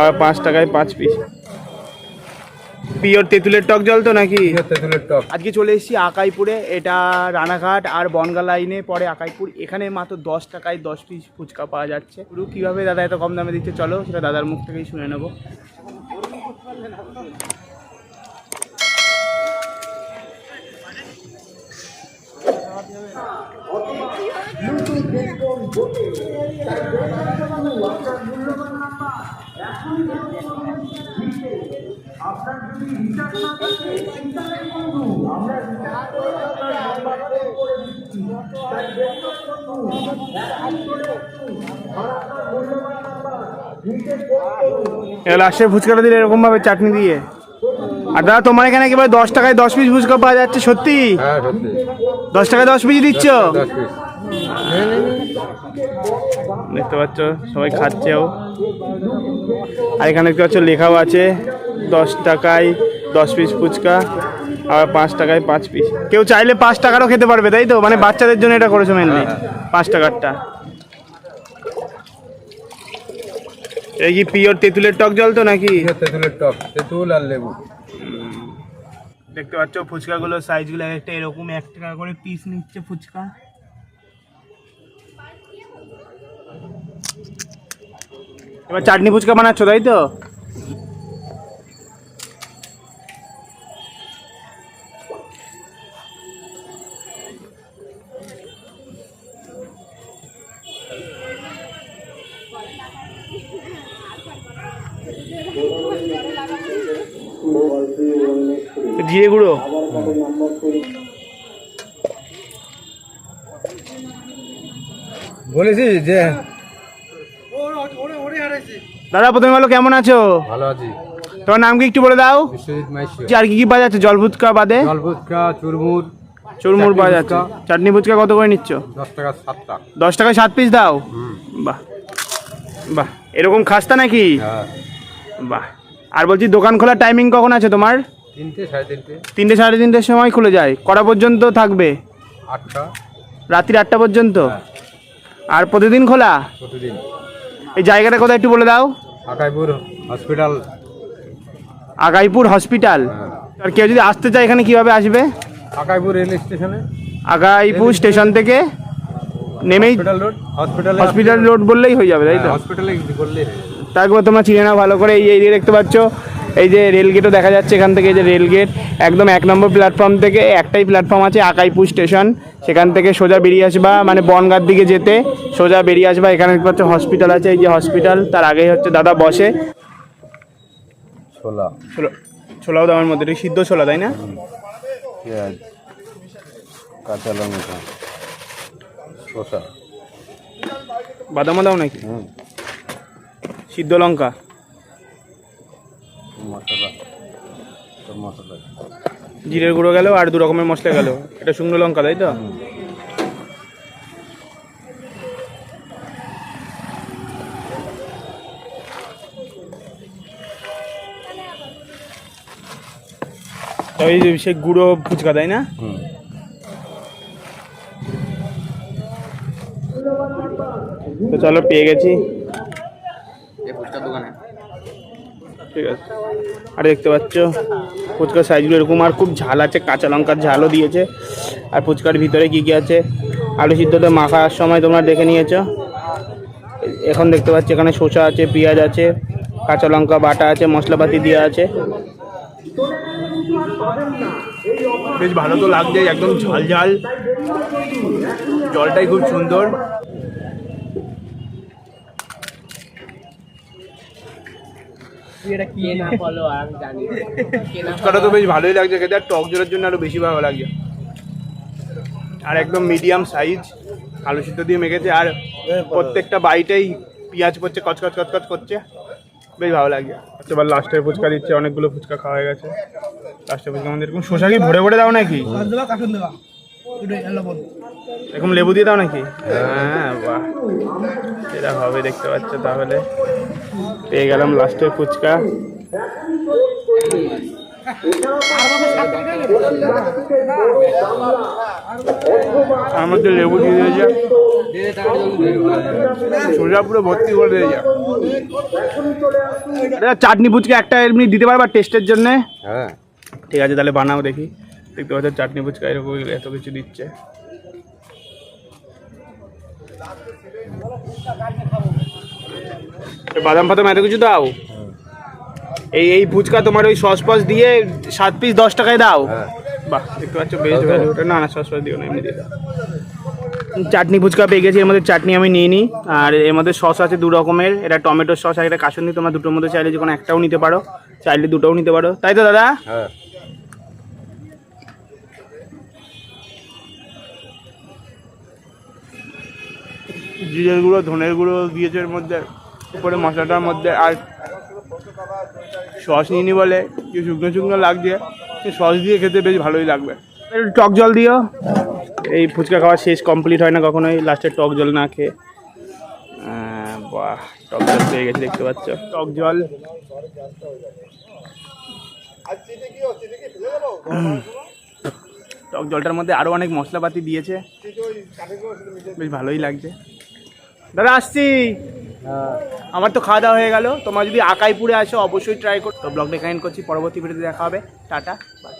আর পাঁচ টাকায় পাঁচ পিস পিওর তেঁতুলের টক জল তো নাকি? তেঁতুলের টক। আজকে চলে এসেছি আকাইপুরে এটা রানাঘাট আর বনগা লাইনে পরে আকাইপুর। এখানে মাত্র দশ টাকায় দশ পিস ফুচকা পাওয়া যাচ্ছে। পুরো কীভাবে দাদা এত কম দামে দিচ্ছে? চলো সেটা দাদার মুখ থেকেই শুনে নেব। এবার লাস্টে ফুচকাটা দিলে এরকম ভাবে চাটনি দিয়ে। আর দাদা তোমার এখানে একেবারে দশ টাকায় দশ পিস ফুচকা পাওয়া যাচ্ছে সত্যি? হ্যাঁ দশ টাকায় দশ পিস দিচ্ছ? দেখতে পাচ্ছ সবাই খাচ্ছেও আর এখানে দেখতে পাচ্ছ লেখাও আছে দশ টাকায় দশ পিস ফুচকা আর পাঁচ টাকায় পাঁচ পিস কেউ চাইলে পাঁচ টাকারও খেতে পারবে তাই তো? মানে বাচ্চাদের জন্য এটা করেছ মেনলি পাঁচ টাকারটা। এই কি পিওর তেঁতুলের টক জল তো নাকি? তেঁতুলের টক তেঁতুল আর লেবু। দেখতে পাচ্ছ ফুচকাগুলো সাইজগুলো একটা এরকম এক টাকা করে পিস নিচ্ছে ফুচকা। এবার চাটনি ফুচকা বানাচ্ছ তাই তো? জিরে গুঁড়ো। বলেছি যে দাদা প্রথমে বলো কেমন আছো? ভালো আছি। তোমার নাম কি একটু বলে দাও? বিশ্বজিৎ আর কি কি যাচ্ছে? জল ফুচকা বাদে? জল ফুচকা চুরমুর চুরমুর ফুচকা। চাটনি ফুচকা কত করে নিচ্ছ? দশ টাকা সাতটা। দশ টাকায় সাত পিস দাও? বাহ। বাহ। এরকম খাস্তা নাকি? হ্যাঁ। বাহ। আর বলছি দোকান খোলার টাইমিং কখন আছে তোমার? তিনটে সাড়ে তিনটে। তিনটে সাড়ে তিনটের সময় খুলে যায়। কটা পর্যন্ত থাকবে? আটটা। রাত্রি আটটা পর্যন্ত? হ্যাঁ। আর প্রতিদিন খোলা? প্রতিদিন। এই জায়গাটা কোথায় একটু বলে দাও? আকাইপুর হসপিটাল। আগাইপুর হসপিটাল। হ্যাঁ। আর কেউ যদি আসতে চায় এখানে কীভাবে আসবে? আকাইপুর রেল স্টেশনে। আগাইপুর স্টেশন থেকে নেমেই হসপিটাল রোড বললেই হয়ে যাবে তাই তো? হসপিটালে বললেই তারপর তোমরা চিনে নাও ভালো করে এই এরিয়া দেখতে পাচ্ছ। এই যে রেল গেটও দেখা যাচ্ছে এখান থেকে এই যে রেল গেট একদম এক নম্বর প্ল্যাটফর্ম থেকে একটাই প্ল্যাটফর্ম আছে আকাইপুর স্টেশন সেখান থেকে সোজা বেরিয়ে আসবা মানে বনগার দিকে যেতে সোজা বেরিয়ে আসবা এখানে পাচ্ছ হসপিটাল আছে এই যে হসপিটাল তার আগেই হচ্ছে দাদা বসে। ছোলা। ছোলা ছোলাও দামের মধ্যে সিদ্ধ ছোলা তাই না? কাঁচা লঙ্কা শসা। বাদামও দাও নাকি? সিদ্ধ লঙ্কা। মশলা। সব মশলা। জিরের গুঁড়ো গেল আর দু রকমের মশলা গেল এটা শুকনো লঙ্কা তাই তো? ওই সে গুঁড়ো ফুচকা তাই না? তো চলো পেয়ে গেছি এই ফুচকার দোকানে ঠিক আছে। আর দেখতে পাচ্ছ, ফুচকার সাইজগুলো এরকম। আর খুব ঝাল আছে, কাঁচা লঙ্কার ঝালও দিয়েছে। আর ফুচকার ভিতরে কি কী আছে? আলু সিদ্ধতে মাখার সময় তোমরা দেখে নিয়েছো। এখন দেখতে পাচ্ছি, এখানে শসা আছে, পেঁয়াজ আছে, কাঁচা লঙ্কা বাটা আছে, মশলাপাতি দেওয়া আছে। বেশ ভালো তো লাগছে, একদম ঝাল ঝাল। জলটাই খুব সুন্দর। ফুচকাটা তো বেশ ভালোই লাগছে খেতে আর টক জলের জন্য আরও বেশি ভালো লাগছে আর একদম মিডিয়াম সাইজ আলু সিদ্ধ দিয়ে মেখেছে আর প্রত্যেকটা বাইটেই পেঁয়াজ পড়ছে কচকচ কচকচ করছে। বেশ ভালো লাগছে আচ্ছা, এবার লাস্টের ফুচকা দিচ্ছে অনেকগুলো ফুচকা খাওয়া হয়ে গেছে। লাস্টের ফুচকা আমাদের এরকম শসা কি ভরে ভরে দাও নাকি? এরকম লেবু দিয়ে দাও নাকি? হ্যাঁ বাহ। এটা হবে দেখতে পাচ্ছ তাহলে। পেয়ে গেলাম লাস্টের ফুচকা। মধ্যে লেবু দিয়ে সোজা পুরো ভর্তি করে দিয়েছে। দাদা, চাটনি ফুচকা একটা এমনি দিতে পারবা টেস্টের জন্যে। হ্যাঁ। ঠিক আছে তাহলে বানাও দেখি। দেখতে পাচ্ছ চাটনি ফুচকা এরকম এত কিছু দিচ্ছে। বাদাম ফাদাম এত কিছু দাও? এই এই ফুচকা তোমার ওই সস ফস দিয়ে সাত পিস দশ টাকায় দাও? হ্যাঁ। বাহ দেখতে পাচ্ছ বেস্ট ভ্যালু না না সস ফস দিও না এমনি দিয়ে দাও। চাটনি ফুচকা পেয়ে গেছি এর মধ্যে চাটনি আমি নিয়ে নিই আর এর মধ্যে সস আছে দু রকমের এটা টমেটো সস আর এটা কাসুন্দি তোমরা দুটোর মধ্যে চাইলে যে কোনো একটাও নিতে পারো। চাইলে দুটোও নিতে পারো। তাই তো দাদা? হ্যাঁ। জিরের গুঁড়ো ধনের গুঁড়ো দিয়েছে এর মধ্যে উপরে মশলাটার মধ্যে আর সস নিয়ে নি বলে কি শুকনো শুকনো লাগছে সে সস দিয়ে খেতে বেশ ভালোই লাগবে। একটু টক জল দিও। এই ফুচকা খাওয়া শেষ কমপ্লিট হয় না কখনোই লাস্টে টক জল না খেয়ে। বাহ টক জল পেয়ে গেছে দেখতে পাচ্ছ। টক জল। টক জলটার মধ্যে আরও অনেক মশলাপাতি দিয়েছে। বেশ ভালোই লাগছে। দাদা, আসছি। আমার তো খাওয়া দাওয়া হয়ে গেল। তোমার যদি আকাইপুরে আসো, অবশ্যই ট্রাই করো। তো ব্লগটা কাইন্ড করছি। পরবর্তী ভিডিওতে দেখা হবে। টাটা। বাই